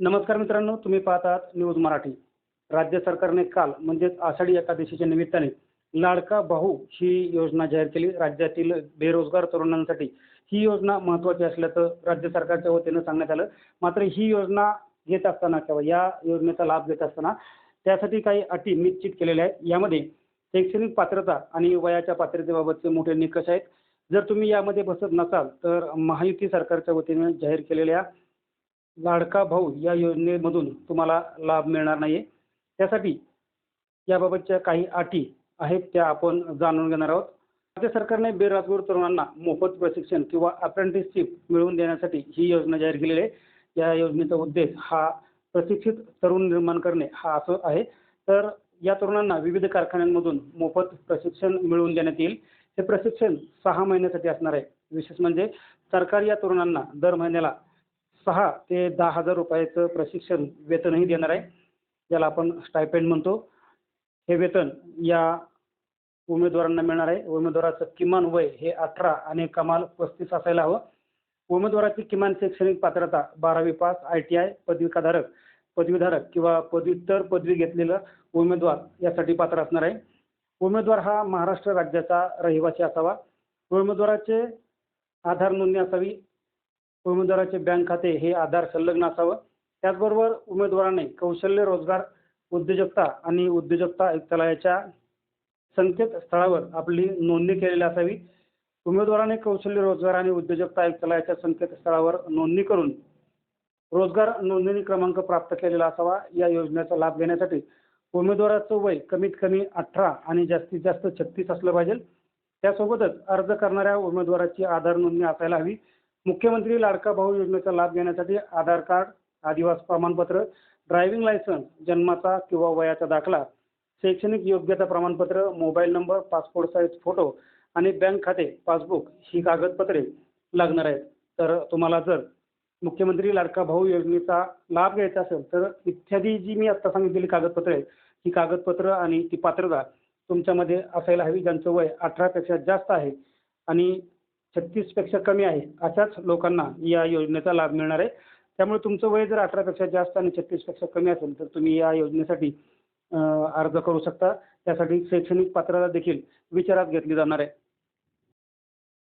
नमस्कार मित्रांनो तुम्ही पाहतात न्यूज मराठी. राज्य सरकारने काल म्हणजेच आषाढी एकादशीच्या निमित्ताने लाडका भाऊ ही योजना जाहीर केली. राज्यातील बेरोजगार तरुणांसाठी ही योजना महत्त्वाची असल्याचं राज्य सरकारच्या वतीनं सांगण्यात आलं. मात्र ही योजना घेत असताना किंवा या योजनेचा लाभ घेत असताना त्यासाठी काही अटी निश्चित केलेल्या आहेत. यामध्ये शैक्षणिक पात्रता आणि वयाच्या पात्रतेबाबतचे मोठे निकष आहेत. जर तुम्ही यामध्ये बसत नसाल तर महायुती सरकारच्या वतीने जाहीर केलेल्या लाडका भाऊ या योजनेमधून तुम्हाला लाभ मिळणार नाही त्यासाठी याबाबतच्या काही अटी आहेत त्या आपण जाणून घेणार आहोत. राज्य सरकारने बेरोजगार तरुणांना मोफत प्रशिक्षण किंवा अप्रेंटिसशिप मिळवून देण्यासाठी ही योजना जाहीर केलेली आहे. या योजनेचा उद्देश हा प्रशिक्षित तरुण निर्माण करणे हा असं आहे. तर या तरुणांना विविध कारखान्यांमधून मोफत प्रशिक्षण मिळवून देण्यात येईल. हे प्रशिक्षण सहा महिन्यासाठी असणार आहे. विशेष म्हणजे सरकार या तरुणांना दर महिन्याला सहा ते दहा हजार रुपयाचं प्रशिक्षण वेतनही देणार आहे. ज्याला आपण स्टायपेंड म्हणतो. हे वेतन या उमेदवारांना मिळणार आहे. उमेदवाराचं किमान वय हे अठरा आणि कमाल पस्तीस असायला हवं. उमेदवाराची किमान शैक्षणिक पात्रता बारावी पास आय टी आय पदविकाधारक पदवीधारक किंवा पदव्युत्तर पदवी घेतलेला उमेदवार यासाठी पात्र असणार आहे. उमेदवार हा महाराष्ट्र राज्याचा रहिवासी असावा. उमेदवाराचे आधार नोंदणी असावी. उमेदवाराचे बँक खाते हे आधार संलग्न असावं. त्याचबरोबर उमेदवाराने कौशल्य रोजगार उद्योजकता आणि उद्योजकता आयुक्तालयाच्या संकेतस्थळावर आपली नोंदणी केलेली असावी. उमेदवाराने कौशल्य रोजगार आणि उद्योजकता आयुक्तालयाच्या संकेतस्थळावर नोंदणी करून रोजगार नोंदणी क्रमांक प्राप्त केलेला असावा. या योजनेचा लाभ घेण्यासाठी उमेदवाराचं वय कमीत कमी अठरा आणि जास्तीत जास्त छत्तीस असलं पाहिजे. त्यासोबतच अर्ज करणाऱ्या उमेदवाराची आधार नोंदणी असायला हवी. मुख्यमंत्री लाडका भाऊ योजनेचा लाभ घेण्यासाठी आधार कार्ड आदिवास प्रमाणपत्र ड्रायव्हिंग लायसन्स जन्माचा किंवा वयाचा दाखला शैक्षणिक योग्यता प्रमाणपत्र mobile number passport size photo आणि बँक खाते पासबुक ही कागदपत्रे लागणार आहेत. तर तुम्हाला जर मुख्यमंत्री लाडका भाऊ योजनेचा लाभ घ्यायचा असेल तर इत्यादी जी मी आत्ता सांगितलेली कागदपत्रे आहेत ही कागदपत्र आणि ती पात्रता तुमच्यामध्ये असायला हवी ज्यांचं वय अठरापेक्षा जास्त आहे. आणि छत्तीसपेक्षा कमी आहे अशाच लोकांना या योजनेचा लाभ मिळणार आहे. त्यामुळे तुमचं वय जर अठरापेक्षा जास्त आणि छत्तीसपेक्षा कमी असेल तर तुम्ही या योजनेसाठी अर्ज करू शकता. त्यासाठी शैक्षणिक पात्रता देखील विचारात घेतली जाणार आहे.